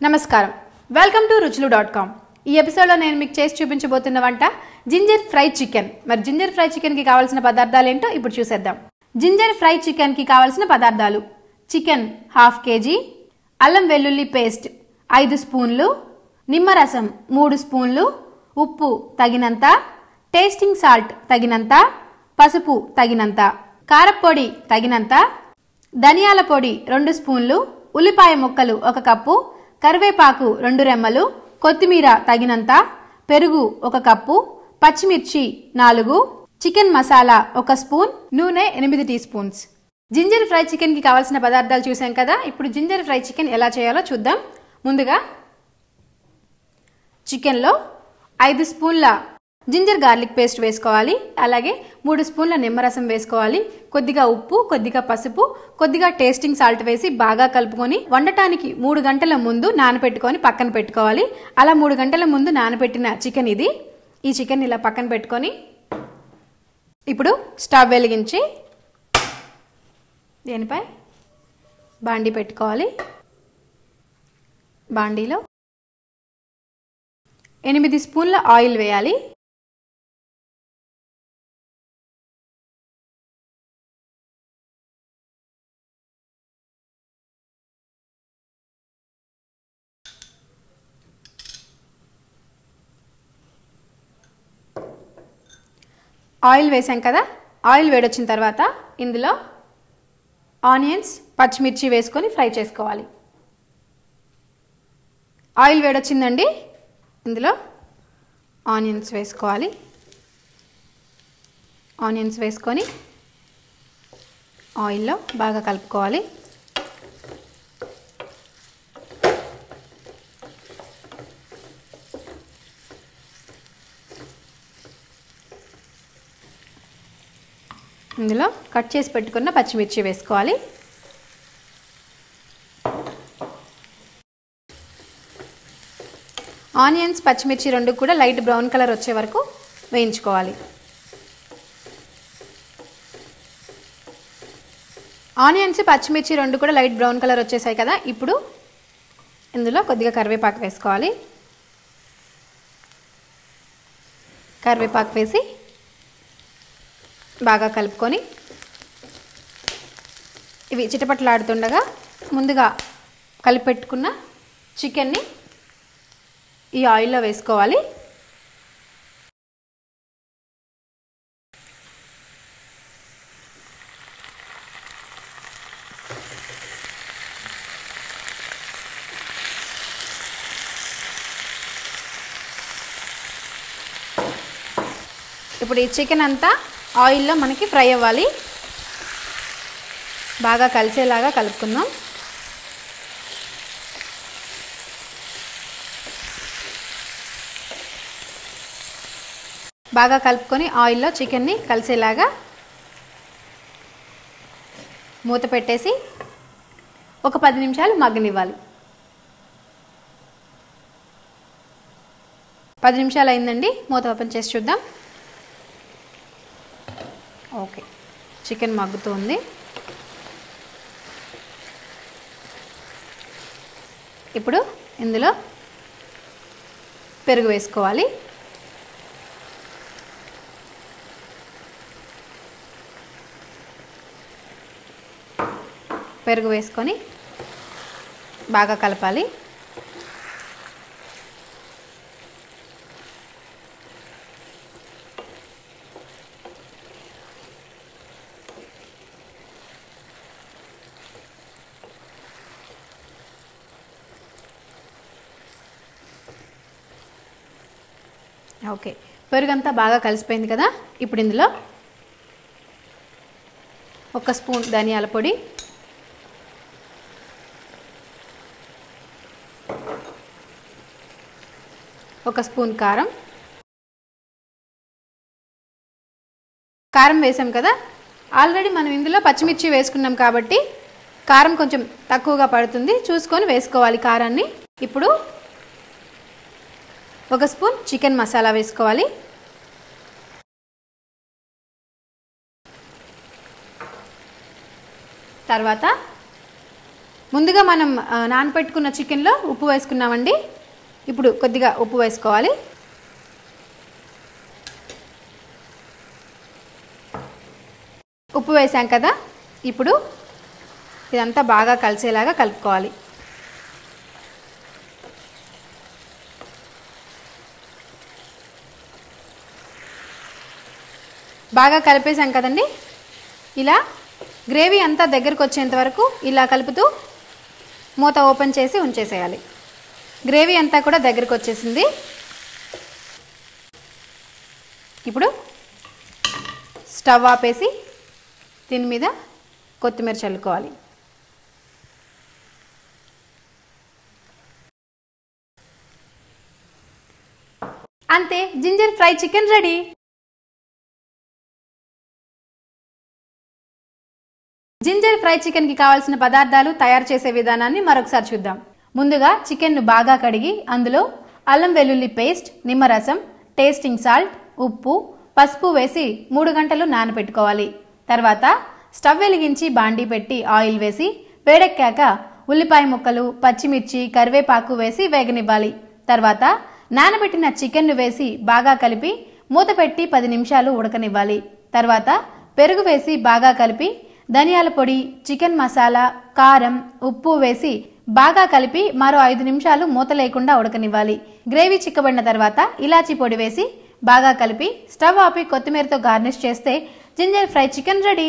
నమస్కారం. Welcome to Ruchulu dot com. ఈ ఎపిసోడ్లో నేను మీకు చేసి చూపించబోతున్న వంట జింజర్ ఫ్రై చికెన్. మరి జింజర్ ఫ్రై చికెన్కి కావాల్సిన పదార్థాలు ఏంటో ఇప్పుడు చూసేద్దాం. జింజర్ ఫ్రై చికెన్కి కావాల్సిన పదార్థాలు. చికెన్ హాఫ్ కేజీ అల్లం వెల్లుల్లి పేస్ట్ ఐదు స్పూన్లు నిమ్మరసం మూడు స్పూన్లు ఉప్పు తగినంత టేస్టింగ్ సాల్ట్ తగినంత పసుపు తగినంత కారప్పొడి తగినంత ధనియాల పొడి రెండు స్పూన్లు ఉల్లిపాయ ముక్కలు ఒక కప్పు కరివేపాకు రెండు రెమ్మలు కొత్తిమీర తగినంత పెరుగు ఒక కప్పు పచ్చిమిర్చి నాలుగు చికెన్ మసాలా ఒక స్పూన్ నూనె ఎనిమిది టీ స్పూన్స్. జింజర్ ఫ్రై చికెన్కి కావాల్సిన పదార్థాలు చూసాం కదా ఇప్పుడు జింజర్ ఫ్రై చికెన్ ఎలా చేయాలో చూద్దాం. ముందుగా చికెన్లో ఐదు స్పూన్ల జింజర్ గార్లిక్ పేస్ట్ వేసుకోవాలి అలాగే మూడు స్పూన్ల నిమ్మరసం వేసుకోవాలి కొద్దిగా ఉప్పు కొద్దిగా పసుపు కొద్దిగా టేస్టింగ్ సాల్ట్ వేసి బాగా కలుపుకొని వండటానికి మూడు గంటల ముందు నానబెట్టుకొని పక్కన పెట్టుకోవాలి. అలా మూడు గంటల ముందు నానబెట్టిన చికెన్ ఇది. ఈ చికెన్ ఇలా పక్కన పెట్టుకొని ఇప్పుడు స్టవ్ వెలిగించి దేనిపై? బాండీ పెట్టుకోవాలి. బాండీలో ఎనిమిది స్పూన్ల ఆయిల్ వేయాలి. ఆయిల్ వేసాం కదా ఆయిల్ వేడొచ్చిన తర్వాత ఇందులో ఆనియన్స్ పచ్చిమిర్చి వేసుకొని ఫ్రై చేసుకోవాలి. ఆయిల్ వేడొచ్చిందండి ఇందులో ఆనియన్స్ వేసుకోవాలి. ఆనియన్స్ వేసుకొని ఆయిల్లో బాగా కలుపుకోవాలి. ఇందులో కట్ చేసి పెట్టుకున్న పచ్చిమిర్చి వేసుకోవాలి. ఆనియన్స్ పచ్చిమిర్చి రెండు కూడా లైట్ బ్రౌన్ కలర్ వచ్చే వరకు వేయించుకోవాలి. ఆనియన్స్ పచ్చిమిర్చి రెండు కూడా లైట్ బ్రౌన్ కలర్ వచ్చేసాయి కదా ఇప్పుడు ఇందులో కొద్దిగా కరివేపాకు వేసుకోవాలి. కరివేపాకు వేసి బాగా కలుపుకొని ఇవి చిటపట్లాడుతుండగా ముందుగా కలిపెట్టుకున్న చికెన్ని ఈ ఆయిల్లో వేసుకోవాలి. ఇప్పుడు ఈ చికెన్ అంతా ఆయిల్లో మనకి ఫ్రై అవ్వాలి. బాగా కలిసేలాగా కలుపుకుందాం. బాగా కలుపుకొని ఆయిల్లో చికెన్ని కలిసేలాగా మూత పెట్టేసి ఒక పది నిమిషాలు మగ్గనివ్వాలి. పది నిమిషాలు అయిందండి. మూత ఓపెన్ చేసి చూద్దాం. ఓకే. చికెన్ మగ్గుతుంది. ఇప్పుడు ఇందులో పెరుగు వేసుకోవాలి. పెరుగు వేసుకొని బాగా కలపాలి. ఓకే. పెరుగంతా బాగా కలిసిపోయింది కదా? ఇప్పుడు ఇందులో ఒక స్పూన్ ధనియాల పొడి. ఒక స్పూన్ కారం. కారం వేసాం కదా? ఆల్రెడీ మనం ఇందులో పచ్చిమిర్చి వేసుకున్నాం కాబట్టి కారం కొంచెం తక్కువగా పడుతుంది. చూసుకొని వేసుకోవాలి కారాన్ని. ఇప్పుడు ఒక స్పూన్ చికెన్ మసాలా వేసుకోవాలి. తర్వాత ముందుగా మనం నానపెట్టుకున్న నానబెట్టుకున్న చికెన్లో ఉప్పు వేసుకున్నామండి. ఇప్పుడు కొద్దిగా ఉప్పు వేసుకోవాలి. ఉప్పు వేసాం కదా. ఇప్పుడు ఇదంతా బాగా కలిసేలాగా కలుపుకోవాలి. బాగా కలిపేసాం కదండి? ఇలా గ్రేవీ అంతా దగ్గరకు వచ్చేంత వరకు ఇలా కలుపుతూ మూత ఓపెన్ చేసి ఉంచేసేయాలి. గ్రేవీ అంతా కూడా దగ్గరకు వచ్చేసింది. ఇప్పుడు స్టవ్ ఆపేసి దీని మీద కొత్తిమీర చల్లుకోవాలి. అంతే ginger fry chicken ready. Fry చికెన్కి కావాల్సిన పదార్థాలు తయారు చేసే విధానాన్ని మరొకసారి చూద్దాం. ముందుగా చికెన్ను బాగా కడిగి అందులో అల్లం వెల్లుల్లి పేస్ట్ నిమ్మరసం టేస్టింగ్ సాల్ట్ ఉప్పు పసుపు వేసి మూడు గంటలు నానబెట్టుకోవాలి. తర్వాత స్టవ్ వెలిగించి బాండీ పెట్టి ఆయిల్ వేసి వేడెక్కాక ఉల్లిపాయ ముక్కలు పచ్చిమిర్చి కరివేపాకు వేసి వేగనివ్వాలి. తర్వాత నానబెట్టిన చికెన్ను వేసి బాగా కలిపి మూత పెట్టి పది నిమిషాలు ఉడకనివ్వాలి. తర్వాత పెరుగు వేసి బాగా కలిపి ధనియాల పొడి చికెన్ మసాలా కారం ఉప్పు వేసి బాగా కలిపి మరో ఐదు నిమిషాలు మూత లేకుండా ఉడకనివ్వాలి. గ్రేవీ చిక్కబడిన తర్వాత ఇలాచీ పొడి వేసి బాగా కలిపి స్టవ్ ఆపి కొత్తిమీరతో గార్నిష్ చేస్తే జింజర్ ఫ్రై చికెన్ రెడీ.